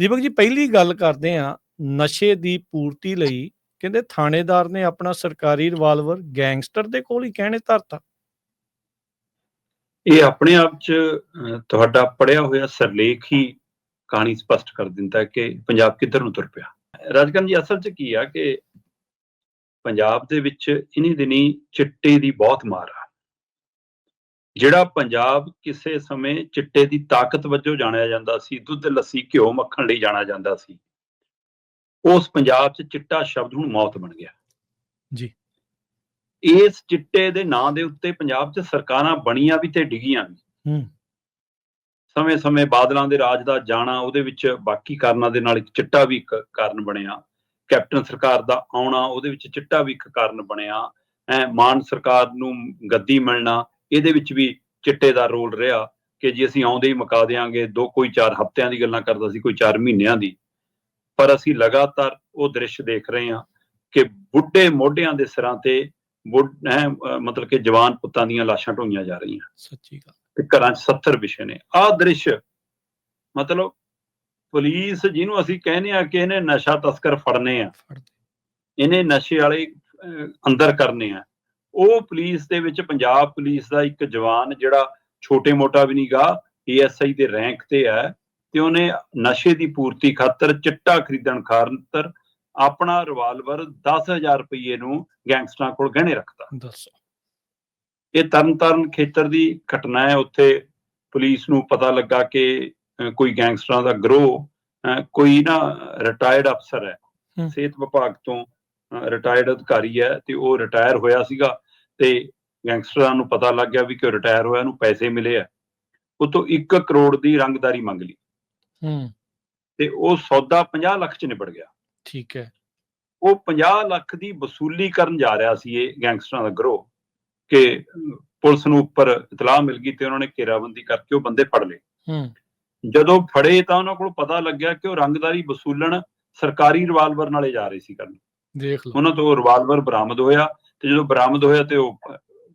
ਦੀਪਕ ਜੀ ਪਹਿਲੀ ਗੱਲ ਕਰਦੇ ਆ ਨਸ਼ੇ ਦੀ ਪੂਰਤੀ ਲਈ ਕਹਿੰਦੇ ਥਾਣੇਦਾਰ ਨੇ ਆਪਣਾ ਸਰਕਾਰੀ ਰਿਵਾਲਵਰ ਗੈਂਗਸਟਰ ਦੇ ਕੋਲ ਹੀ ਕਹਿਣੇ ਧਰਤਾ। ਇਹ ਆਪਣੇ ਆਪ ਚ ਅਹ, ਤੁਹਾਡਾ ਪੜਿਆ ਹੋਇਆ ਸਰਲੇਖ ਹੀ ਕਹਾਣੀ ਸਪਸ਼ਟ ਕਰ ਦਿੰਦਾ ਕਿ ਪੰਜਾਬ ਕਿੱਧਰ ਨੂੰ ਤੁਰ ਪਿਆ। ਰਾਜਕਨ ਜੀ ਅਸਲ ਚ ਕੀ ਆ ਕਿ ਪੰਜਾਬ ਦੇ ਵਿੱਚ ਇਨੀ ਦਿਨੀ ਚਿੱਟੇ ਦੀ ਬਹੁਤ ਮਾਰ ਆ। ਜਿਹੜਾ ਪੰਜਾਬ ਕਿਸੇ ਸਮੇਂ ਚਿੱਟੇ ਦੀ ਤਾਕਤ ਵਜੋਂ ਜਾਣਿਆ ਜਾਂਦਾ ਸੀ ਦੁੱਧ ਲੱਸੀ ਘਿਓ ਮੱਖਣ ਲਈ ਜਾਣਿਆ ਜਾਂਦਾ ਸੀ ਉਸ ਪੰਜਾਬ 'ਚ ਚਿੱਟਾ ਸ਼ਬਦ ਹੁਣ ਮੌਤ ਬਣ ਗਿਆ। ਜੀ। ਇਸ ਚਿੱਟੇ ਦੇ ਨਾਂ ਦੇ ਉੱਤੇ ਪੰਜਾਬ 'ਚ ਸਰਕਾਰਾਂ ਬਣੀਆਂ ਵੀ ਤੇ ਡਿੱਗੀਆਂ ਵੀ। ਹੂੰ। ਸਮੇਂ-ਸਮੇਂ ਬਾਦਲਾਂ ਦੇ ਰਾਜ ਦਾ ਜਾਣਾ ਉਹਦੇ ਵਿੱਚ ਬਾਕੀ ਕਾਰਨਾਂ ਦੇ ਨਾਲ ਇੱਕ ਚਿੱਟਾ ਵੀ ਇੱਕ ਕਾਰਨ ਬਣਿਆ। ਕੈਪਟਨ ਸਰਕਾਰ ਦਾ ਆਉਣਾ ਉਹਦੇ ਵਿੱਚ ਚਿੱਟਾ ਵੀ ਇੱਕ ਕਾਰਨ ਬਣਿਆ। ਐ ਮਾਨ ਸਰਕਾਰ ਨੂੰ ਗੱਦੀ ਮਿਲਣਾ ਇਹਦੇ ਵਿੱਚ ਵੀ ਚਿੱਟੇ ਦਾ ਰੋਲ ਰਿਹਾ ਕਿ ਜੇ ਅਸੀਂ ਆਉਂਦੇ ਹੀ ਮੁਕਾ ਦਿਆਂਗੇ ਦੋ ਕੋਈ ਚਾਰ ਹਫ਼ਤਿਆਂ ਦੀ ਗੱਲਾਂ ਕਰਦਾ ਸੀ ਕੋਈ ਚਾਰ ਮਹੀਨਿਆਂ ਦੀ। ਪਰ ਅਸੀਂ ਲਗਾਤਾਰ ਉਹ ਦ੍ਰਿਸ਼ ਦੇਖ ਰਹੇ ਹਾਂ ਕਿ ਬੁੱਢੇ ਮੋਢਿਆਂ ਦੇ ਸਿਰਾਂ ਤੇ ਮਤਲਬ ਕਿ ਜਵਾਨ ਪੁੱਤਾਂ ਦੀਆਂ ਲਾਸ਼ਾਂ ਢੋਈਆਂ ਜਾ ਰਹੀਆਂ। ਸੱਚੀ ਗੱਲ। ਤੇ ਘਰਾਂ 'ਚ 70 ਵਿਸ਼ੇ ਨੇ। ਆਹ ਦ੍ਰਿਸ਼ ਮਤਲਬ ਪੁਲਿਸ ਜਿਹਨੂੰ ਅਸੀਂ ਕਹਿੰਦੇ ਆ ਕਿ ਇਹਨੇ ਨਸ਼ਾ ਤਸਕਰ ਫੜਨੇ ਆ। ਇਹਨੇ ਨਸ਼ੇ ਵਾਲੇ ਅੰਦਰ ਕਰਨੇ ਆ। ਉਹ ਪੁਲਿਸ ਦੇ ਵਿੱਚ ਪੰਜਾਬ ਪੁਲਿਸ ਦਾ ਇੱਕ ਜਵਾਨ ਜਿਹੜਾ ਛੋਟੇ ਮੋਟਾ ਵੀ ਨਹੀਂਗਾ ਏਐਸਆਈ ਦੇ ਰੈਂਕ ਤੇ ਹੈ ਤੇ ਉਹਨੇ ਨਸ਼ੇ ਦੀ ਪੂਰਤੀ ਖਾਤਰ ਚਿੱਟਾ ਖਰੀਦਣ ਖਾਤਰ ਆਪਣਾ ਰਿਵਾਲਵਰ 10000 ਰੁਪਏ ਨੂੰ ਗੈਂਗਸਟਰਾਂ ਕੋਲ ਗਹਿਣੇ ਰੱਖਤਾ। ਦੱਸੋ। ਇਹ ਤਰਨਤਾਰਨ ਖੇਤਰ ਦੀ ਘਟਨਾ ਹੈ। ਉੱਥੇ ਪੁਲਿਸ ਨੂੰ ਪਤਾ ਲੱਗਾ ਕਿ ਕੋਈ ਗੈਂਗਸਟਰਾਂ ਦਾ ਗਰੋਹ ਕੋਈ ਨਾ ਰਿਟਾਇਰਡ ਅਫਸਰ ਹੈ। ਸਿਹਤ ਵਿਭਾਗ ਤੋਂ ਰਿਟਾਇਰਡ ਅਧਿਕਾਰੀ ਹੈ ਤੇ ਉਹ ਰਿਟਾਇਰ ਹੋਇਆ ਸੀਗਾ। ਤੇ ਗੈਂਗਸਟਰਾਂ ਨੂੰ ਪਤਾ ਲੱਗ ਗਿਆ ਵੀ ਕਿ ਰਿਟਾਇਰ ਹੋਇਆ ਨੂੰ ਪੈਸੇ ਮਿਲੇ ਆ। ਉਹ ਤੋਂ 1 ਕਰੋੜ ਦੀ ਰੰਗਦਾਰੀ ਮੰਗ ਲਈ। ਹੂੰ। ਤੇ ਉਹ ਸੌਦਾ 50 ਲੱਖ ਚ ਨਿਬੜ ਗਿਆ। ਠੀਕ ਹੈ। ਉਹ 50 ਲੱਖ ਦੀ ਵਸੂਲੀ ਕਰਨ ਜਾ ਰਿਹਾ ਸੀ ਇਹ ਗੈਂਗਸਟਰਾਂ ਦਾ ਗਰੋਹ ਕਿ ਪੁਲਿਸ ਨੂੰ ਉੱਪਰ ਇਤਲਾਹ ਮਿਲ ਗਈ ਤੇ ਉਹਨਾਂ ਨੇ ਘੇਰਾਬੰਦੀ ਕਰਕੇ ਉਹ ਬੰਦੇ ਫੜ ਲਏ। ਹੂੰ। ਜਦੋਂ ਫੜੇ ਤਾਂ ਉਹਨਾਂ ਕੋਲ ਪਤਾ ਲੱਗਿਆ ਕਿ ਉਹ ਰੰਗਦਾਰੀ ਵਸੂਲਣ ਸਰਕਾਰੀ ਰਿਵਾਲਵਰ ਨਾਲੇ ਜਾ ਰਹੇ ਸੀ ਕਰਨ। ਦੇਖ ਲਓ। ਉਹਨਾਂ ਤੋਂ ਰਿਵਾਲਵਰ ਬਰਾਮਦ ਹੋਇਆ। ਤੇ ਜਦੋਂ ਬਰਾਮਦ ਹੋਇਆ ਤੇ ਉਹ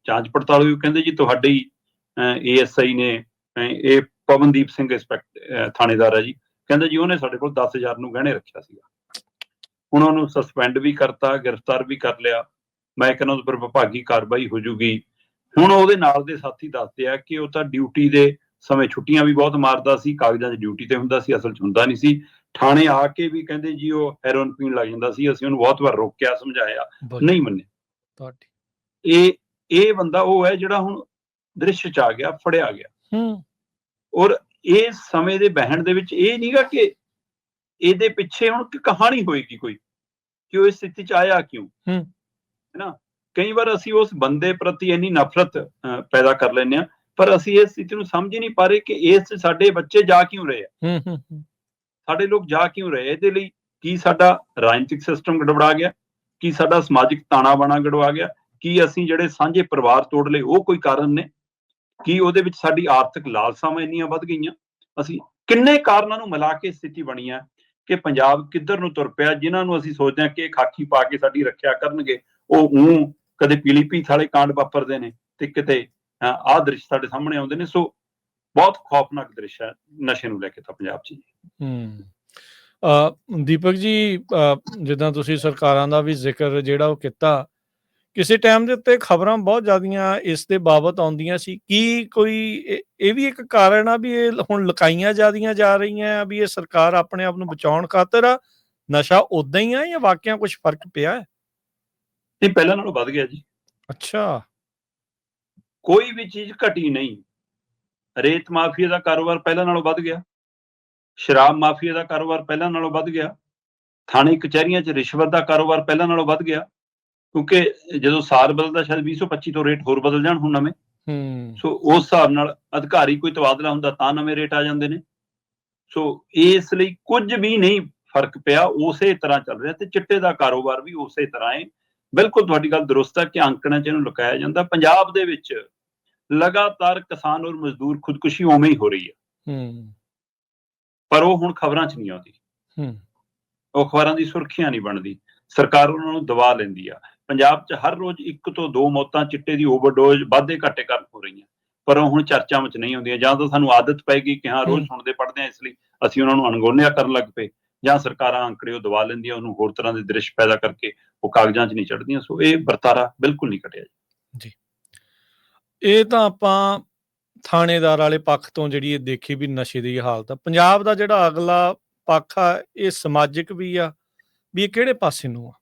ਜਾਂਚ ਪੜਤਾਲ ਹੋਈ ਕਹਿੰਦੇ ਜੀ ਤੁਹਾਡੇ ਹੀ ਏਐਸਆਈ ਨੇ ਇਹ ਪਵਨਦੀਪ ਸਿੰਘ ਇੰਸਪੈਕਟਰ ਥਾਣੇਦਾਰ ਹੈ ਜੀ। ਕਹਿੰਦੇ ਜੀ ਉਹਨੇ ਸਾਡੇ ਕੋਲ 10000 ਨੂੰ ਗਹਿਣੇ ਰੱਖਿਆ ਸੀਗਾ। ਉਹਨਾਂ ਨੂੰ ਸਸਪੈਂਡ ਵੀ ਕਰਤਾ ਗ੍ਰਿਫਤਾਰ ਵੀ ਕਰ ਲਿਆ। ਮੈਂ ਕਹਿੰਦਾ ਉਸ ਪਰ ਵਿਭਾਗੀ ਕਾਰਵਾਈ ਹੋ ਜੂਗੀ। ਹੁਣ ਉਹਦੇ ਨਾਲ ਦੇ ਸਾਥੀ ਦੱਸਦੇ ਆ ਕਿ ਉਹ ਤਾਂ ਡਿਊਟੀ ਦੇ ਸਮੇਂ ਛੁੱਟੀਆਂ ਵੀ ਬਹੁਤ ਮਾਰਦਾ ਸੀ ਕਾਗਜ਼ਾਂ 'ਚ ਡਿਊਟੀ ਤੇ ਹੁੰਦਾ ਸੀ ਅਸਲ 'ਚ ਹੁੰਦਾ ਨਹੀਂ ਸੀ। ਥਾਣੇ ਆ ਕੇ ਵੀ ਕਹਿੰਦੇ ਜੀ ਉਹ ਹੈਰੋਇਨ ਪੀਣ ਲੱਗ ਜਾਂਦਾ ਸੀ ਅਸੀਂ ਉਹਨੂੰ ਬਹੁਤ ਵਾਰ ਰੋਕਿਆ ਸਮਝਾਇਆ। ਨਹੀਂ ਮੰਨੇ। ਤੁਹਾਡੀ। ਇਹ ਇਹ ਬੰਦਾ ਉਹ ਹੈ ਜਿਹੜਾ ਹੁਣ ਦ੍ਰਿਸ਼ 'ਚ ਆ ਗਿਆ ਫੜਿਆ ਗਿਆ। ਹੂੰ। ਔਰ ਇਹ ਸਮੇਂ ਦੇ ਬਹਿਣ ਦੇ ਵਿੱਚ ਇਹ ਨਹੀਂਗਾ ਕਿ ਇਹਦੇ ਪਿੱਛੇ ਹੁਣ ਕੀ ਕਹਾਣੀ ਹੋਏਗੀ ਕੋਈ ਕਿ ਉਹ ਇਸ ਸਥਿਤੀ 'ਚ ਆਇਆ ਕਿਉਂ। ਹੂੰ। ਹੈਨਾ? ਕਈ ਵਾਰ ਅਸੀਂ ਉਸ ਬੰਦੇ ਪ੍ਰਤੀ ਇੰਨੀ ਨਫ਼ਰਤ ਪੈਦਾ ਕਰ ਲੈਂਦੇ ਆ ਪਰ ਅਸੀਂ ਇਸ ਸਥਿਤੀ ਨੂੰ ਸਮਝ ਹੀ ਨਹੀਂ ਪਾ ਰਹੇ ਕਿ ਇਸ ਸਾਡੇ ਬੱਚੇ ਜਾ ਕਿਉਂ ਰਹੇ ਆ। ਹੂੰ ਹੂੰ ਹੂੰ, ਸਾਡੇ ਲੋਕ ਜਾ ਕਿਉਂ ਰਹੇ ਇਹਦੇ ਲਈ ਕੀ ਸਾਡਾ ਰਾਜਨੀਤਿਕ ਸਿਸਟਮ ਗੜਬੜਾ ਗਿਆ? ਕੀ ਸਾਡਾ ਸਮਾਜਿਕ ਤਾਣਾ ਬਾਣਾ ਗੜਵਾ ਗਿਆ? ਕੀ ਅਸੀਂ ਜਿਹੜੇ ਸਾਂਝੇ ਪਰਿਵਾਰ ਤੋੜ ਲਏ, ਉਹ ਕੋਈ ਕਾਰਨ ਨੇ? ਕੀ ਉਹਦੇ ਵਿੱਚ ਸਾਡੀ ਆਰਥਿਕ ਲਾਲਸਾਵਾਂ ਇੰਨੀਆਂ ਵੱਧ ਗਈਆਂ? ਅਸੀਂ ਕਿੰਨੇ ਕਾਰਨਾਂ ਨੂੰ ਮਿਲਾ ਕੇ ਸਥਿਤੀ ਬਣੀ ਹੈ ਕਿ ਪੰਜਾਬ ਕਿੱਧਰ ਨੂੰ ਤੁਰ ਪਿਆ, ਜਿਨ੍ਹਾਂ ਨੂੰ ਅਸੀਂ ਸੋਚਦੇ ਹਾਂ ਕਿ ਇਹ ਖਾਕੀ ਪਾ ਕੇ ਸਾਡੀ ਰੱਖਿਆ ਕਰਨਗੇ, ਉਹ ਉਹ ਕਦੇ ਪੀਲੀ ਪੀਥ ਵਾਲੇ ਕਾਂਡ ਵਾਪਰਦੇ ਨੇ ਤੇ ਕਿਤੇ ਆਹ ਦ੍ਰਿਸ਼ ਸਾਡੇ ਸਾਹਮਣੇ ਆਉਂਦੇ ਨੇ। ਸੋ ਬਹੁਤ ਖੌਫਨਾਕ ਦ੍ਰਿਸ਼ ਹੈ ਨਸ਼ੇ ਨੂੰ ਲੈ ਕੇ ਤਾਂ ਪੰਜਾਬ 'ਚ। ਹੂੰ। ਦੀਪਕ ਜੀ ਜਿੱਦਾਂ ਤੁਸੀਂ ਸਰਕਾਰਾਂ ਦਾ ਵੀ ਜ਼ਿਕਰ ਜਿਹੜਾ ਉਹ ਕੀਤਾ ਕਿਸੇ ਟਾਈਮ ਦੇ ਉੱਤੇ ਖਬਰਾਂ ਬਹੁਤ ਜ਼ਿਆਦੀਆਂ ਇਸ ਦੇ ਬਾਬਤ ਆਉਂਦੀਆਂ ਸੀ। ਕੀ ਕੋਈ ਇਹ ਇਹ ਵੀ ਇੱਕ ਕਾਰਨ ਆ ਵੀ ਇਹ ਹੁਣ ਲੁਕਾਈਆਂ ਜਾਂਦੀਆਂ ਜਾ ਰਹੀਆਂ ਆ ਵੀ ਇਹ ਸਰਕਾਰ ਆਪਣੇ ਆਪ ਨੂੰ ਬਚਾਉਣ ਖਾਤਰ ਆ? ਨਸ਼ਾ ਉਦਾਂ ਹੀ ਆ ਜਾਂ ਵਾਕਿਆ ਕੁਝ ਫ਼ਰਕ ਪਿਆ ਹੈ? ਇਹ ਪਹਿਲਾਂ ਨਾਲੋਂ ਵੱਧ ਗਿਆ ਜੀ। ਅੱਛਾ। ਕੋਈ ਵੀ ਚੀਜ਼ ਘਟੀ ਨਹੀਂ। ਰੇਤ ਮਾਫੀਆ ਦਾ ਕਾਰੋਬਾਰ ਪਹਿਲਾਂ ਨਾਲੋਂ ਵੱਧ ਗਿਆ। ਸ਼ਰਾਬ ਮਾਫੀਆ ਦਾ ਕਾਰੋਬਾਰ ਪਹਿਲਾਂ ਨਾਲੋਂ ਵੱਧ ਗਿਆ। ਥਾਣੇ ਕਚਹਿਰੀਆਂ 'ਚ ਰਿਸ਼ਵਤ ਦਾ ਕਾਰੋਬਾਰ ਪਹਿਲਾਂ ਨਾਲੋਂ ਵੱਧ ਗਿਆ। ਕਿਉਂਕਿ ਜਦੋਂ ਸਾਲ ਬਦਲਦਾ ਸ਼ਾਇਦ 2025 ਤੋਂ ਰੇਟ ਹੋਰ ਬਦਲ ਜਾਣ ਹੁਣ ਨਵੇਂ। ਹੂੰ। ਸੋ ਉਸ ਹਿਸਾਬ ਨਾਲ ਅਧਿਕਾਰੀ ਕੋਈ ਤਬਾਦਲਾ ਹੁੰਦਾ ਤਾਂ ਨਵੇਂ ਰੇਟ ਆ ਜਾਂਦੇ ਨੇ। ਸੋ ਇਸ ਲਈ ਕੁਝ ਵੀ ਨਹੀਂ ਫ਼ਰਕ ਪਿਆ ਉਸੇ ਤਰ੍ਹਾਂ ਚੱਲ ਰਿਹਾ ਤੇ ਚਿੱਟੇ ਦਾ ਕਾਰੋਬਾਰ ਵੀ ਉਸੇ ਤਰ੍ਹਾਂ ਹੈ ਬਿਲਕੁਲ ਤੁਹਾਡੀ ਗੱਲ ਦਰੁਸਤ ਹੈ ਕਿ ਅੰਕੜਾਂ 'ਚ ਇਹਨੂੰ ਲੁਕਾਇਆ ਜਾਂਦਾ। ਪੰਜਾਬ ਦੇ ਵਿੱਚ ਲਗਾਤਾਰ ਕਿਸਾਨ ਔਰ ਮਜ਼ਦੂਰ ਖੁਦਕੁਸ਼ੀ ਉਵੇਂ ਹੀ ਹੋ ਰਹੀ ਹੈ ਹੂੰ। ਪਰ ਉਹ ਹੁਣ ਖਬਰਾਂ 'ਚ ਨਹੀਂ ਆਉਂਦੀ। ਹੂੰ। ਉਹ ਅਖਬਾਰਾਂ ਦੀ ਸੁਰਖੀਆਂ ਨਹੀਂ ਬਣਦੀ। ਸਰਕਾਰ ਉਹਨਾਂ ਨੂੰ ਦਬਾ ਲੈਂਦੀ ਆ। ਪੰਜਾਬ 'ਚ ਹਰ ਰੋਜ਼ ਇੱਕ ਤੋਂ ਦੋ ਮੌਤਾਂ ਚਿੱਟੇ ਦੀ ਓਵਰਡੋਜ਼ ਵਾਧੇ ਘਾਟੇ ਕਾਰਨ ਹੋ ਰਹੀਆਂ। ਪਰ ਉਹ ਹੁਣ ਚਰਚਾਵਾਂ 'ਚ ਨਹੀਂ ਆਉਂਦੀਆਂ। ਜਾਂ ਤਾਂ ਸਾਨੂੰ ਆਦਤ ਪੈ ਗਈ ਕਿ ਹਾਂ ਰੋਜ਼। ਸੁਣਦੇ ਪੜ੍ਹਦੇ ਆ ਇਸ ਲਈ ਅਸੀਂ ਉਹਨਾਂ ਨੂੰ ਅਣਗੌਲਿਆ ਕਰਨ ਲੱਗ ਪਏ। ਜਾਂ ਸਰਕਾਰਾਂ ਅੰਕੜੇ ਉਹ ਦਬਾ ਲੈਂਦੀਆਂ ਉਹਨੂੰ ਹੋਰ ਤਰ੍ਹਾਂ ਦੇ ਦ੍ਰਿਸ਼ ਪੈਦਾ ਕਰਕੇ ਉਹ ਕਾਗਜ਼ਾਂ 'ਚ ਨਹੀਂ ਚੜ੍ਹਦੀਆਂ। ਸੋ ਇਹ ਵਰਤਾਰਾ ਬਿਲਕੁਲ ਨਹੀਂ ਘਟਿਆ ਇਹ ਤਾਂ ਆਪਾਂ ਥਾਣੇਦਾਰ ਵਾਲੇ ਪੱਖ ਤੋਂ ਜਿਹੜੀ ਇਹ ਦੇਖੀ ਵੀ ਨਸ਼ੇ ਦੀ ਹਾਲਤ ਆ। ਪੰਜਾਬ ਦਾ ਜਿਹੜਾ ਅਗਲਾ ਪੱਖ ਆ, ਇਹ ਸਮਾਜਿਕ ਵੀ ਆ, ਵੀ ਇਹ ਕਿਹੜੇ ਪਾਸੇ ਨੂੰ ਆ?